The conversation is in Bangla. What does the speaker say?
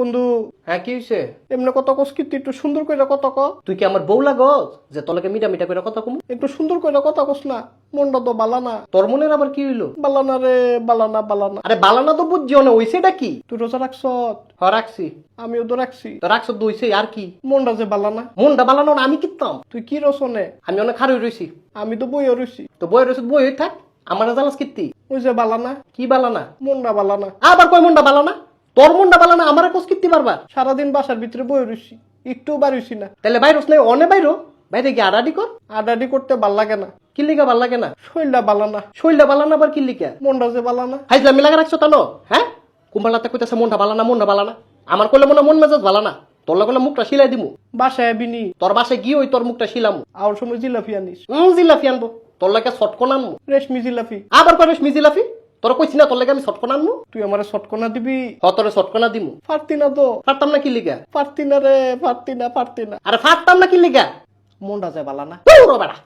বন্ধু। হ্যাঁ কি হয়েছে এমনি কত কস কিন্তু একটু সুন্দর করে কত ক। তুই কি আমার বউ লাগস যে তোলাকে মিটা মিটা করে কথা কম? একটু সুন্দর করে কথা কস না। মনটা তো বালানা তোর মনের আবার কি হইল? বালানা রে বালানা বালানা আরে বালানা তো বুঝছিও না হইছেটা কি? তুই রোজা রাখছ হ রাখছি। আমিও তো রাখছি। তো রাখছ তো হইছে আর কি? মনটা যে বালানা মনটা বালানো না আমি কিতাম তুই কি রসনে আমি অনেক খারই রইছি। আমি তো বইও রইছি। তো বই রইছে বই থাক। আমার জানাস কীর্তি ওই যে বালানা কি বালানা মুন্ডা বালানা আবার কয় মনটা বালানা তোর মনটা বালানা আমার কোস কীর্তি পারবার সারাদিন বাসার ভিতরে বই রইছি একটু বাড়িছি না। তাহলে বাইরস নাই অনে বাইরো বাইরে গিয়ে আড়াডি কর। আডাডি করতে ভালো লাগে না। কিল্লিকা ভালো লাগে না? শরীরটা বালানা শরীরটা বালানা আবার কিল্লিকা মনটা যে বালানা হাইজলা মিলাগে রাখছো তানো হ্যাঁ? কুম্বালাতে কইতাছে মনটা বালানা মনটা বালানা আমার কইলে মনে মন মেজাজ বালানা তোর লাগলে মুখটা সিলাই দিমু। বাসায় বিনি তোর বাসায় গিয়ে ওই তোর মুখটা শিলামু। আর সময় জিলাপি আনিস। উম জিলাফি আনব। তোর লাগে শটকন আনব রেশমি জিলাপি। আবার করিস মিজিলাফি তোর কইছি না তোর লাগে আমি শটকন আনমু? তুই আমার শটকনা দিবি? হ তোরে শটকনা দিমু। পারতি না তো। পারতাম না কি লিগা? পারতি না রে পারতি না পারতি না। আরে পারতাম না কি লিগা? মনটা যায় বালা না। বেড়া।